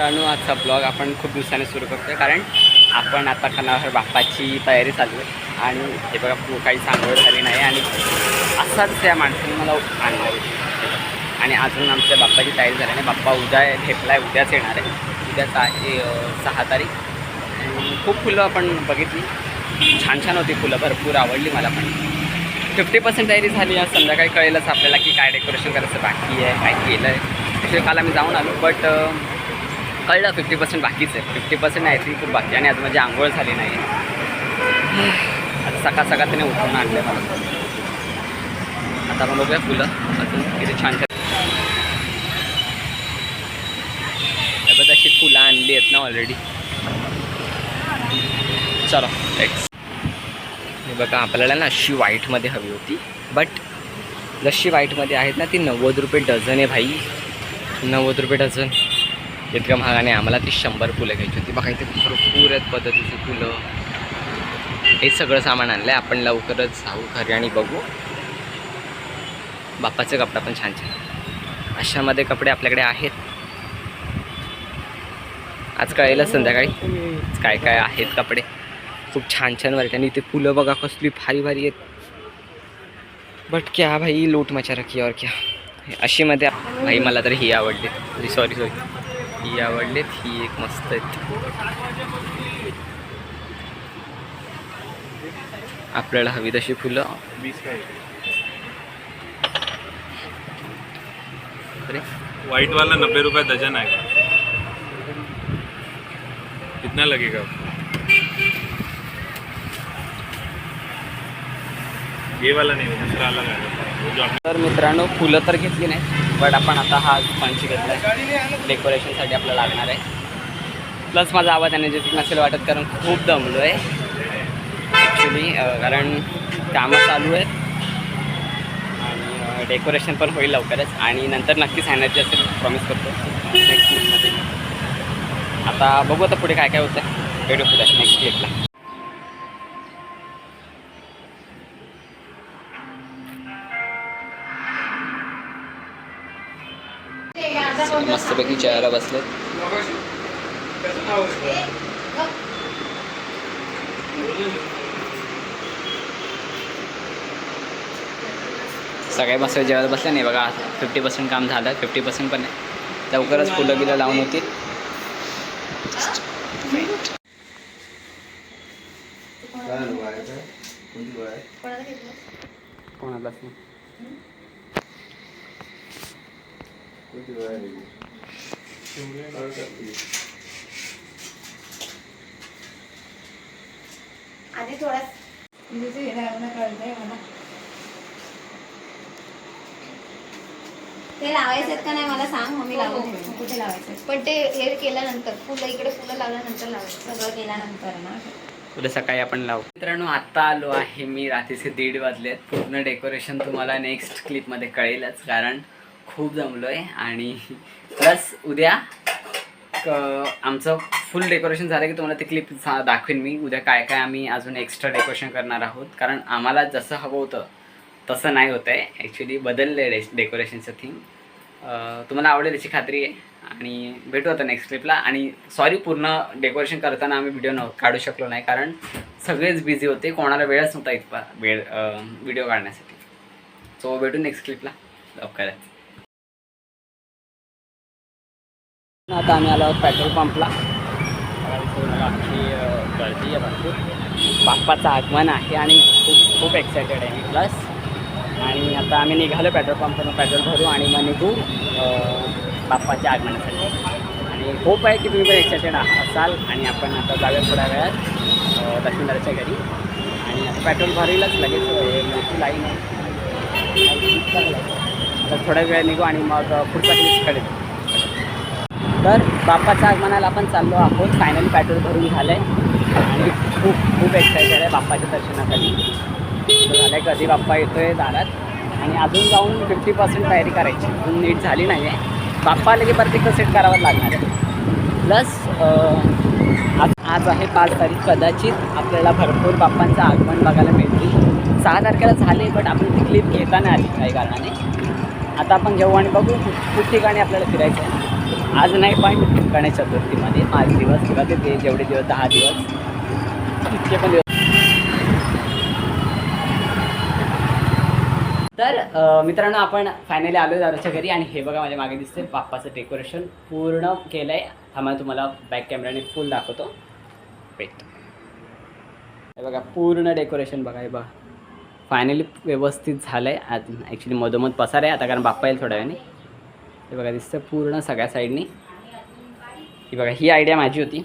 मित्रांनो आजचा ब्लॉग आपण खूप दिवसाने सुरू करतोय कारण आपण आता खानावर बाप्पाची तयारी चालू आहे. आणि हे बघा काही सांगोळ झाली नाही. आणि असाच त्या माणसाने मला आणणार आणि अजून आमच्या बाप्पाची तयारी झाली नाही. बाप्पा उद्या घेतला आहे उद्याच येणार आहे. उद्याच आहे सहा तारीख. आणि खूप फुलं आपण बघितली. छान छान होती फुलं. भरपूर आवडली मला पण. फिफ्टी पर्सेंट तयारी झाली. आज संध्याकाळी कळेलच आपल्याला की काय डेकोरेशन करायचं बाकी आहे काय केलं आहे ॲक्च्युली काल आम्ही जाऊन आलो बट कळलं फिफ्टी पर्सेंट बाकीच आहे. फिफ्टी पर्सेंट आय थिंक खूप बाकी. आणि आज माझी आंघोळ झाली नाही. आता सकाळ सकाळ त्याने उठवून आणलं मला. आता आपण बघूया फुलं. अजून किती छान छान. बघा बघ अशी फुलं आणली आहेत ना ऑलरेडी चलो नेक्स्ट हे बघा आपल्याला ना अशी व्हाईटमध्ये हवी होती. बट जशी व्हाईटमध्ये आहेत ना ती नव्वद रुपये डझन आहे भाई. नव्वद रुपये डझन. इतकं महागाने आम्हाला ती शंभर फुलं घ्यायची होती. बघा इथे भरपूर आहेत पद्धतीची फुलं. हे सगळं सामान आणलं आहे आपण लवकरच जाऊ घरी आणि बघू. बाप्पाचे कपडा पण छान छान अशामध्ये कपडे आपल्याकडे आहेत. आज कळेलच संध्याकाळी काय काय आहेत कपडे. खूप छान छान व्हरायटी आणि इथे फुलं बघा कसली भारी भारी आहेत. बट क्या भाई लूट मचा रखी और क्या. अशी मध्ये भाई मला तर ही आवडली. सॉरी सॉरी ही आवडलीत ही एक मस्त आहेत. आपल्याला हवी तशी फुलं. अरे. वाला नब्बे रुपये दर्जन आहे. कितना लगेगा? हे वाला नाही दुसरा आला नाही तर मित्रांनो फुलं तर घेतली नाही बट आपण आता हा पंच घेतला आहे डेकोरेशनसाठी आपला लागणार आहे. प्लस माझा आवाज एनर्जेटिक नसेल वाटत कारण खूप दमलो आहे ॲक्च्युली कारण कामं चालू आहेत. आणि डेकोरेशन पण होईल लवकरच. आणि नंतर नक्कीच एनर्जी असेल प्रॉमिस करतो. नेक्स्ट वीकमध्ये आता बघू आता पुढे काय काय होतं भेटू पुढे नेक्स्ट वीकला चेअरला बसलेत. सगळे मस्त जेवायला बसले नाही बघा. फिफ्टी पर्सेंट काम झालं फिफ्टी पर्सेंट पण नाही. लवकरच फुलं बिलं लावून होतील. कोणालाच नाही. आधी थोडा हे कळतंय मला. ते लावायचं का नाही मला सांग मग मी लावून ठेवेन. कुठे लावायचं पण ते हे केल्यानंतर फुलं इकडे फुलं लावल्यानंतर लावायचं. सगळं केल्यानंतर ना. उद्या सकाळी आपण लावू. मित्रांनो आता आलो आहे मी रात्रीचे दीड वाजलेत. पूर्ण डेकोरेशन तुम्हाला नेक्स्ट क्लिपमध्ये कळेलच कारण खूप जमलो आहे आणि प्लस उद्या क- आमचं फुल डेकोरेशन झालं की तुम्हाला ते क्लिप दाखवेन मी. उद्या काय काय आम्ही अजून एक्स्ट्रा डेकोरेशन करणार आहोत. कारण आम्हाला जसं हवं होतं तसं नाही होतं आहे ॲक्च्युली बदललं आहे डेकोरेशनचं थीम तुम्हाला आवडेल याची खात्री आहे. आणि भेटू आता नेक्स्ट क्लिपला आणि सॉरी पूर्ण डेकोरेशन करताना आम्ही व्हिडिओ न काढू शकलो नाही. कारण सगळेच बिझी होते. कोणाला वेळच नव्हता इतका वेळ व्हिडिओ काढण्यासाठी. सो भेटू नेक्स्ट क्लिपला लवकरच. आता आम्ही आलो आहोत पेट्रोल पंपला. आमची गर्दी आहे भरपूर बाप्पाचं आगमन आहे आणि खूप खूप एक्सायटेड आहे मी. प्लस आणि आता आम्ही निघालो पेट्रोल पंपनं पेट्रोल भरू आणि मग निघू बाप्पाच्या आगमनासाठी. आणि होप आहे की तुम्ही पण एक्सायटेड असाल आणि आपण आता जाऊया थोड्या वेळात अं, लक्ष्मीदाराच्या घरी. आणि आता पेट्रोल भरेलच लगेच हो, मोठी लाईन आहे. आता थोड्या वेळ निघू आणि मग पुढचा क्लिप तर बाप्पाच्या आगमनाला आपण चाललो आहोत. फायनली पेट्रोल भरून झालं आहे आणि खूप खूप एक्सायटेड आहे बाप्पाच्या दर्शनासाठी. झालं आहे कधी बाप्पा येतो आहे दारात? आणि अजून जाऊन फिफ्टी पर्सेंट तयारी करायची. अजून नीट झाली नाही आहे बाप्पा आले की प्रत्येक सेट करावं लागणार आहे. प्लस आज आज आहे पाच तारीख कदाचित. आपल्याला भरपूर बाप्पांचं आगमन बघायला मिळतील. सहा तारखेला झाले बट आपण ती क्लिप घेता नाही आली काही कारणाने. आता आपण घेऊ आणि बघू खूप ठिकाणी आपल्याला फिरायचं आहे. आज नाही पण गणेश चतुर्थीमध्ये. पाच दिवस किंवा ते जेवढे दिवस दहा दिवस. इतके पण दिवस. तर मित्रांनो आपण फायनली आलो दादाच्या घरी आणि हे बघा माझ्या मागे दिसते बाप्पाचं डेकोरेशन पूर्ण केलं आहे थांबा तुम्हाला बॅक कॅमेराने फुल दाखवतो. वेट हे बघा पूर्ण डेकोरेशन बघा हे बघा. फायनली व्यवस्थित झालं आहे आज ॲक्च्युली मधोमध पसार आहे आता कारण बाप्पा येईल थोड्या वेळाने. हे बघा दिसतं पूर्ण सगळ्या साईडनी. ही बघा ही आयडिया माझी होती.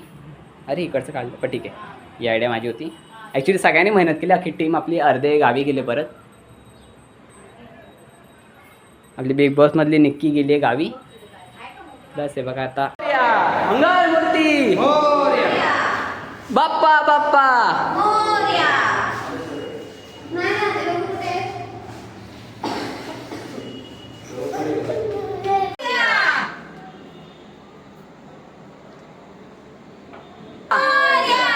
अरे इकडचं काढलं पण ठीक आहे. ही आयडिया माझी होती. ॲक्च्युली सगळ्यांनी मेहनत केली. अख्खी टीम आपली अर्धे गावी गेले परत. आपली बिग बॉसमधली निक्की गेली आहे गावी. प्लस हे बघा आता. मंगल मूर्ती बाप्पा बाप्पा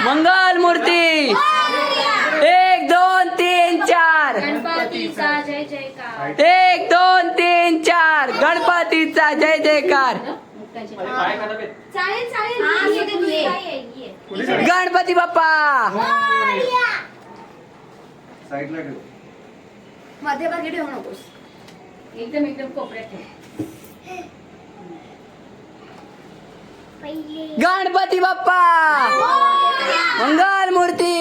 मंगल मूर्ती. एक दोन तीन चार. गणपतीचा जय जयकार. एक दोन तीन चार. गणपतीचा जय जयकार. हा. गणपती बाप्पा. मध्यभागी ठेवू नकोस. एकदम एकदम कोपऱ्यात ठेव. गणपती बाप्पा. मंगल. मूर्ती.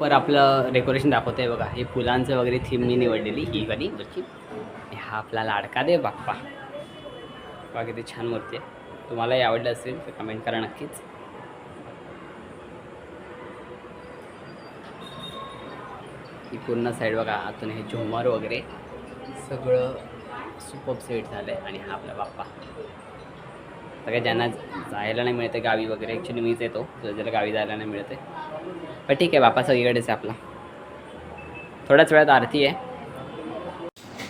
पर आपलं डेकोरेशन दाखवतंय बघा. हे फुलांचं वगैरे थीम मी निवडलेली ही वाली वरची हा आपला लाडका दे बाप्पा. बघा किती छान मूर्ती आहे. तुम्हालाही आवडलं असेल तर कमेंट करा नक्कीच. ही पूर्ण साईड बघा आतून हे झुमर वगैरे सगळं सुपर सेट झालं आहे आणि हा आपला बाप्पा. सगळ्या ज्यांना जायला नाही मिळते गावी वगैरे ॲक्च्युली मीच येतो ज्याला गावी जायला नाही मिळते पण ठीक आहे बाप्पा सगळीकडेच आहे आपला. थोड्याच वेळात आरती आहे.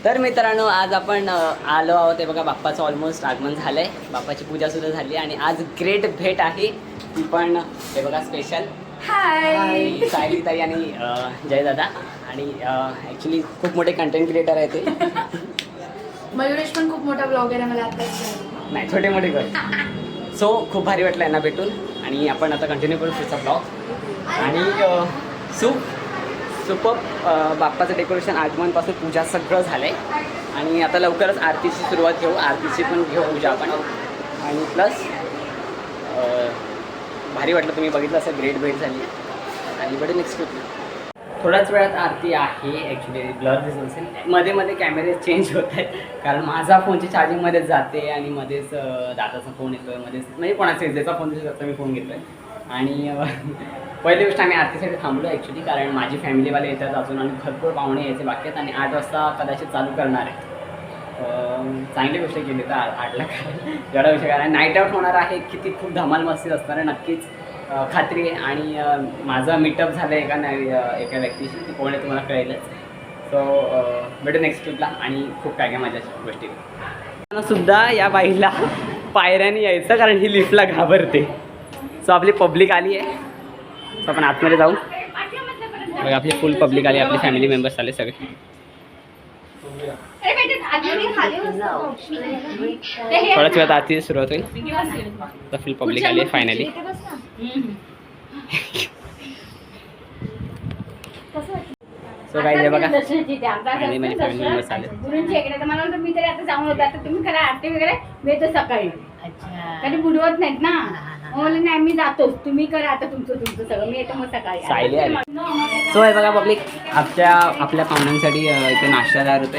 तर मित्रांनो आज आपण आलो आहोत. ते बघा बाप्पाचं ऑलमोस्ट आगमन झालं आहे बाप्पाची पूजासुद्धा झाली आणि आज ग्रेट भेट आहे. ती पण हे बघा स्पेशल हाय सायली ताई आणि जय दादा आणि ॲक्च्युली खूप मोठे कंटेंट क्रिएटर आहे ते. मयुरेश पण खूप मोठा ब्लॉगर आहे मला आता नाही छोटे मोठे कर सो खूप भारी वाटलं यांना भेटून. आणि आपण आता कंटिन्यू करू पुढचा ब्लॉग आणि अ, सुप सुपर बाप्पाचं डेकोरेशन आगमनपासून पूजा सगळं झालं आहे आणि आता लवकरच आरतीची सुरुवात घेऊ. आरतीची पण घेऊ पूजा आपण. आणि प्लस भारी वाटलं तुम्ही बघितलं असं ग्रेट भेट झाली. आणि बडे नेक्स्ट थोड्याच वेळात आरती आहे ॲक्च्युली ब्लर दिसत असेल मध्ये मध्ये कॅमेरे चेंज होत आहेत. कारण माझा फोनची चार्जिंगमध्येच जाते आणि मध्येच दादाचा फोन येतो आहे मध्येच म्हणजे कोणाचा ज्याचा फोन दिसतो त्याचा मी फोन घेतो आहे आणि पहिली गोष्ट आम्ही आरतीसाठी थांबलो ॲक्च्युली कारण माझी फॅमिलीवाले येतात अजून आणि भरपूर पाहुणे यायचे बाकी आहेत आणि आठ वाजता कदाचित चालू करणार आहे. चांगली गोष्ट केली तर आठला काय एवढा विषय कारण नाईट आउट होणार आहे की ती खूप धमाल मस्ती असणार आहे नक्कीच. खात्री आहे आणि माझं मीटअप झालं एका नवी अं, एका व्यक्तीशी ती कोण आहे तुम्हाला कळेलच. सो भेटू नेक्स्ट ट्रिपला आणि खूप काय काय माझ्या गोष्टी. सुद्धा या बाईला पायऱ्याने यायचं कारण ही लिफ्टला घाबरते. सो आपली पब्लिक आली आहे. सो आपण आतमध्ये जाऊ. बघा आपली फुल पब्लिक आली आपली फॅमिली मेंबर्स आले सगळे. थोड्याच वेळात आरती सुरुवात होईल. फुल पब्लिक आली आहे फायनली सो बघा. आणि आले. गुरूंची इकडे तर मला वाटतं मी तरी आता जाऊन होता. तर तुम्ही करा आरती वगैरे मी सकाळी. कधी बुडवत नाहीत ना. नाही मी जातोच तुम्ही करा आता तुमचं तुमचं सगळं. मी येतो मग सकाळी. सायली आली. सो हे बघा पब्लिक आपल्या आपल्या पाहुण्यांसाठी इथे नाश्ता तयार होते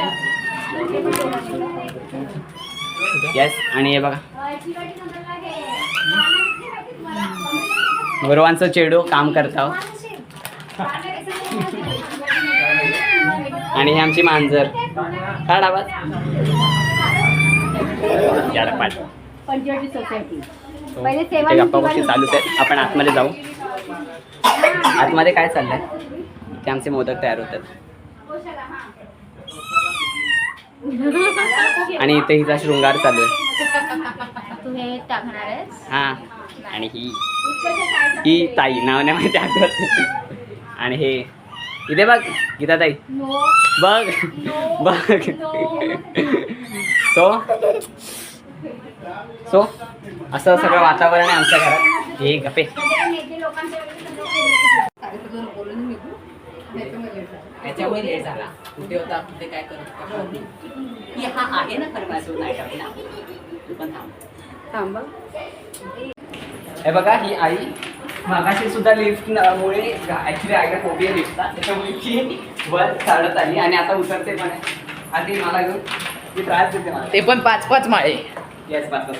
येस आणि हे बघा. गुरुवांचं चेडू काम करता आणि हे आमची मांजर. काढ आवाज गप्पा गोष्टी चालूच आहेत. आपण आतमध्ये जाऊ. आतमध्ये काय चाललंय? ते आमचे मोदक तयार होतात. आणि इथे हिचा शृंगार चालू आहे. हे हा. आणि ही ही ताई नाव नाही माहिती आठवत आणि हे इथे बघ गीताताई. नो. बघ बघ. सो? सो? असं सगळं वातावरण आहे आमच्या घरात. हे गपे त्याच्यामुळे लेट झाला. कुठे होता कुठे काय करत हा आहे ना तू पण थांब. हे बघा ही आई मागाशी सुद्धा लिफ्ट मुळे ऍक्च्युली आईला फोबिया लिफ्टचा त्याच्यामुळे ती वर चढत आली आणि आता उतरते पण आहे. आधी मला घेऊन ती त्रास देते मला. ते पण पाच पाच माळे. येस पाच पाच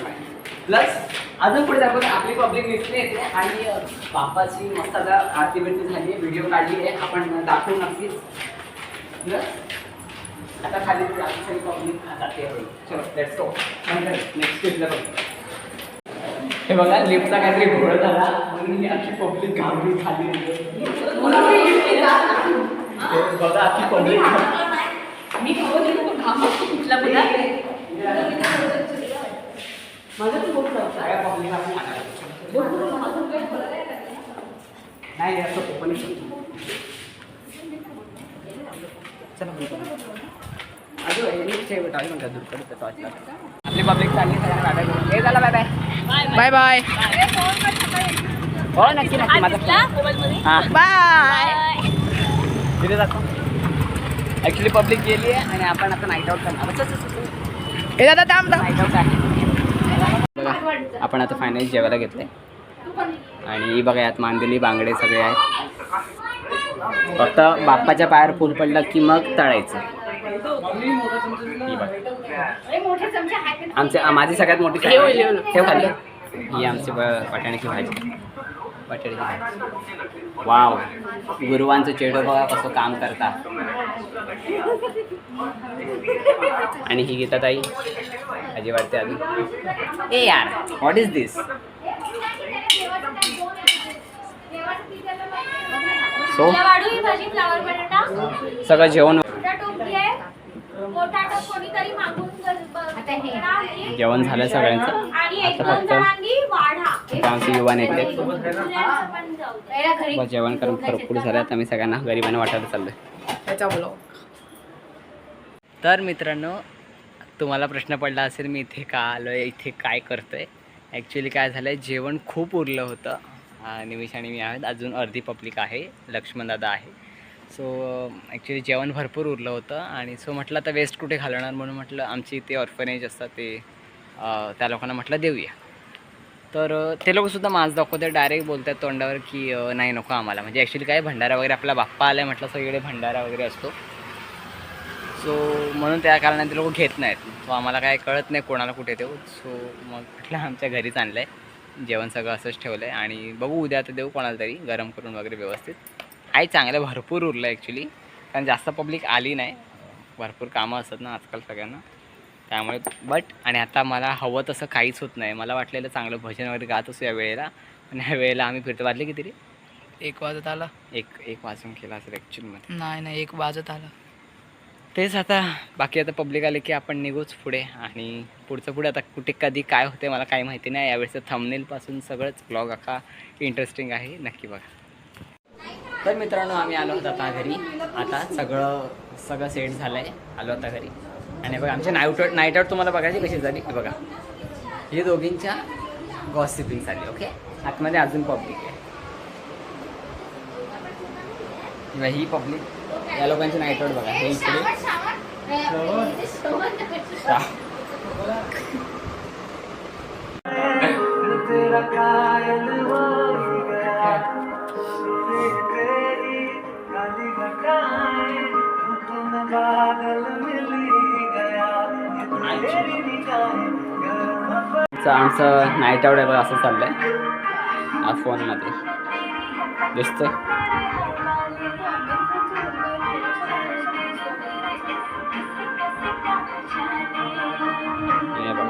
प्लस अजून पुढे दाखवतो आपली पब्लिक लिफ्टने येते आणि बाप्पाची मस्त आता आरती बिरती झाली व्हिडिओ काढली आहे. आपण दाखवू नक्कीच. आता खाली पब्लिक जाते चलो लेट्स गो नेक्स्ट स्टेजला बघू. हे बघा लिफ्टचा काहीतरी घोळ झाला. म्हणून ही अशी पब्लिक घाबरून खाली बघा अशी पब्लिक माझं पण बोट सगळ्या पब्लिकला नाही असं ओपन चला आपली पब्लिक चालली हे झालं बाय बाय बाय बाय हो नक्की नक्की माझा हां बाय तिथे जातो ॲक्च्युली पब्लिक गेली आहे आणि आपण आता नाईट आउट करणार. हे दादा थांब. नाईट आउट आहे बघा आपण आता फायनली जेवायला घेतले आणि ही बघा यात मांदेली बांगडे सगळे आहेत फक्त बाप्पाच्या पायावर फुल पडलं की मग तळायचं. ही बघा. अरे मोठे चमचे आहेत आमचे आ- माझी सगळ्यात मोठी ठेव, खाली. ही आमची ब- वाटाण्याची भाजी. वाटाण्याची भाजी. वाव. गुरुवांचं चेडो बघा कसं काम करता. आणि ही गीता ताई. भाजी वाटते अजून ए यार व्हॉट इज दिस सो ही सगळं जेवण मोठा टोपली आहे पोटाटो कोणीतरी मागून आता हे. आणि जेवण झालं सगळ्यांचं? आता फक्त आमचे युवा नेते जेवण करून भरपूर झालं. आता आम्ही सगळ्यांना गरिबांना वाटायला चाललोय. तर मित्रांनो तुम्हाला प्रश्न पडला असेल मी इथे का आलो आहे इथे काय करतो आहे ॲक्च्युली काय झालं आहे जेवण खूप उरलं होतं. अं, निमिष आणि मी आहेत. अजून अर्धी पब्लिक आहे. लक्ष्मणदादा आहे. सो ॲक्च्युली um, जेवण भरपूर उरलं होतं आणि सो म्हटलं आता वेस्ट कुठे घालवणार म्हणून म्हटलं आमची इथे ऑर्फनेज असतात ते त्या लोकांना म्हटलं देऊया. तर ते लोकसुद्धा माझ दाखवतात डायरेक्ट बोलतात तोंडावर की नाही नको आम्हाला. म्हणजे ॲक्च्युली काय भंडारा वगैरे आपला बाप्पा आला म्हटलं सगळीकडे भंडारा वगैरे असतो. सो म्हणून त्या कारणाने ते लोक घेत नाहीत. सो आम्हाला काय कळत नाही कोणाला कुठे देऊ. सो मग म्हटलं आमच्या घरीच आणलं आहे जेवण सगळं असंच ठेवलं आहे आणि बघू उद्या आता देऊ कोणाला तरी गरम करून वगैरे व्यवस्थित. आहे चांगलं भरपूर उरलं ॲक्च्युली कारण जास्त पब्लिक आली नाही. भरपूर कामं असतात ना आजकाल सगळ्यांना. त्यामुळे बट आणि आता मला हवं तसं काहीच होत नाही. मला वाटलेलं चांगलं भजन वगैरे गात असू या वेळेला. पण ह्या वेळेला आम्ही फिरतो. वाजले किती रे? एक वाजत आला. एक एक वाजून केला असेल ॲक्च्युअलमध्ये नाही नाही एक वाजत आला. तेच आता बाकी आता पब्लिक आले की आपण निघूच पुढे. आणि पुढचं पुढे आता कुठे कधी काय होते मला काही माहिती नाही. यावेळेचं थंबनेलपासून सगळंच ब्लॉग अख्खा इंटरेस्टिंग आहे. नक्की बघा. तर मित्रांनो आम्ही आलो होतो आता घरी. आता सगळं सगळं सेट झालं आहे आलो आता घरी. आणि बघा आमच्या नाईट नाईट आउट तुम्हाला बघायची कशी झाली? बघा. हे दोघींच्या गॉसिपिंग झाली ओके आतमध्ये अजून पब्लिक आहे. ही पब्लिक या लोकांची नाईट आउट बघा. हे इकडे. सा- आमचं नाईट आउट आहे बघा असं आहे हा फोनमध्ये. दिसतंय. बघा.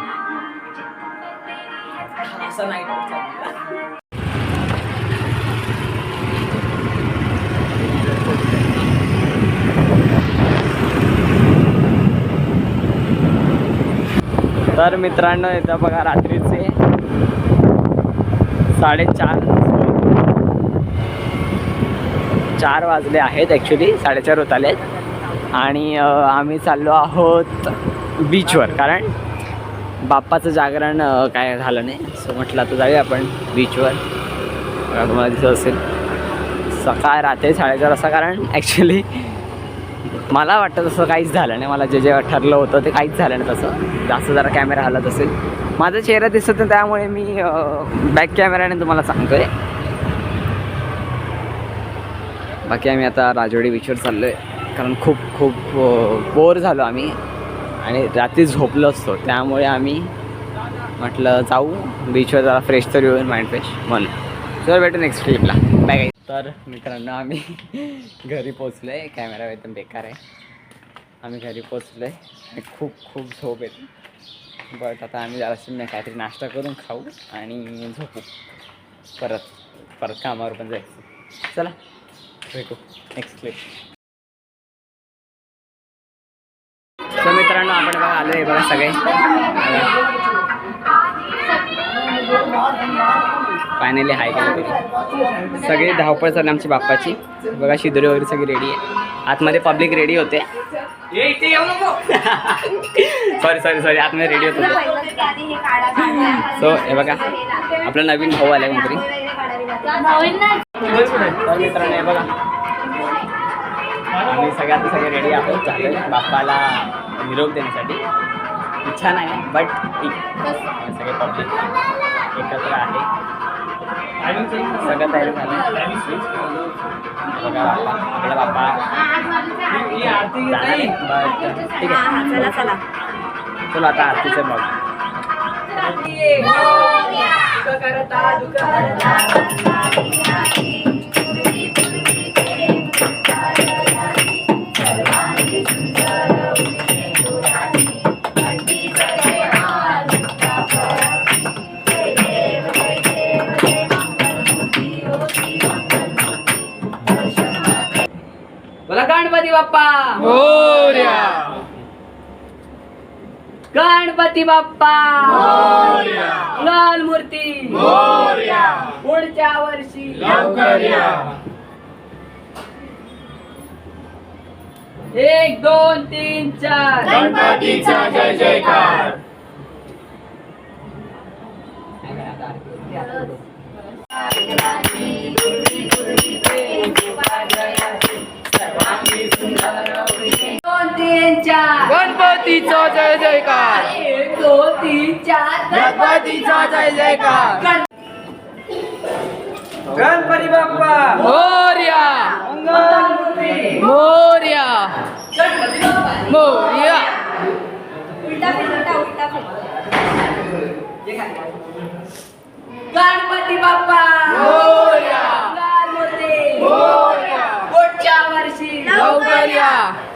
असं नाईट आउट तर मित्रांनो इथं बघा रात्रीचे साडेचार चार वाजले आहेत ॲक्च्युली साडेचार होत आले आणि आम्ही चाललो आहोत बीचवर कारण बाप्पाचं जागरण काय झालं नाही सो म्हटलं आता जाऊया आपण बीचवर तुम्हाला दिसत असेल. सकाळ रात्री साडेचार असा कारण ॲक्च्युली मला वाटतं तसं काहीच झालं नाही. मला जे जे ठरलं होतं ते काहीच झालं नाही तसं. जास्त जरा कॅमेरा हलत असेल. माझा चेहरा दिसत नाही त्यामुळे मी बॅक कॅमेऱ्याने तुम्हाला सांगतो आहे बाकी आम्ही आता राजवाडी बीचवर चाललो आहे कारण खूप खूप बोर झालो आम्ही. आणि रात्री झोपलो असतो. त्यामुळे आम्ही म्हटलं जाऊ. बीचवर जरा फ्रेश तर होईल माइंड फ्रेश म्हणून. सर भेटू नेक्स्ट ट्रिपला बाय तर मित्रांनो आम्ही घरी पोचलो आहे कॅमेरा एकदम बेकार आहे. आम्ही घरी पोचलो आहे खूप खूप झोप येते. बट आता आम्ही जराशी नाही काहीतरी नाश्ता करून खाऊ आणि झोपू. परत परत कामावर पण जायचं. चला भेटू. नेक्स्ट क्लिप तर मित्रांनो आपण बघा आलो आहे बघा सगळे. फायनली हाय केलं सगळी धावपळ चालली आमची बाप्पाची. बघा शिदोरी वगैरे सगळी रेडी आहे. आतमध्ये पब्लिक रेडी होते. सॉरी सॉरी सॉरी आतमध्ये रेडी होत होते. सो हे बघा. आपला नवीन भाऊ आला कोणतरी. तर मित्रांनो हे बघा. आम्ही सगळ्यात सगळे रेडी आहोत. झालं बाप्पाला निरोप देण्यासाठी. इच्छा नाही बट सगळे पब्लिक एकत्र आहे. सगळं तयारी झालं. बघा बाप्पा आपला बाप्पा. ठीक आहे. चला चला. चलो आता आरतीचं बघ. बोला गणपती बाप्पा गणपती बाप्पा लाल मूर्ती पुढच्या वर्षी एक दोन तीन चार गणपतीचा जय जयकार तीन चार गणपतीचा जय जयकार. एक दोन तीन चार गणपतीचा जय जयकार. गणपती बाप्पा. मोर्या. मंगलमूर्ती. मोर्या. गणपती बाप्पा. मोर्या. उलटा फिर उलटा उलटा फिर. गणपती बाप्पा. मोरया. लाल मूर्ती मोरया. पुढच्या वर्षी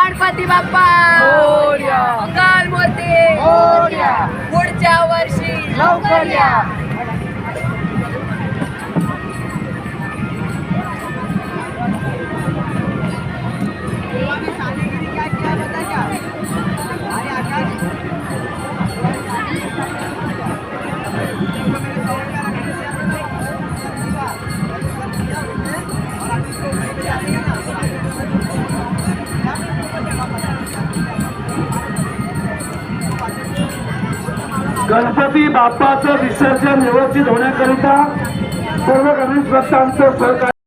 गणपती बाप्पा! मोर्या! मंगल मूर्ती मोर्या! पुढच्या वर्षी लवकर या! गणपती बाप्पाचं विसर्जन व्यवस्थित होण्याकरिता सर्व गणेश भक्तांचं सहकार्य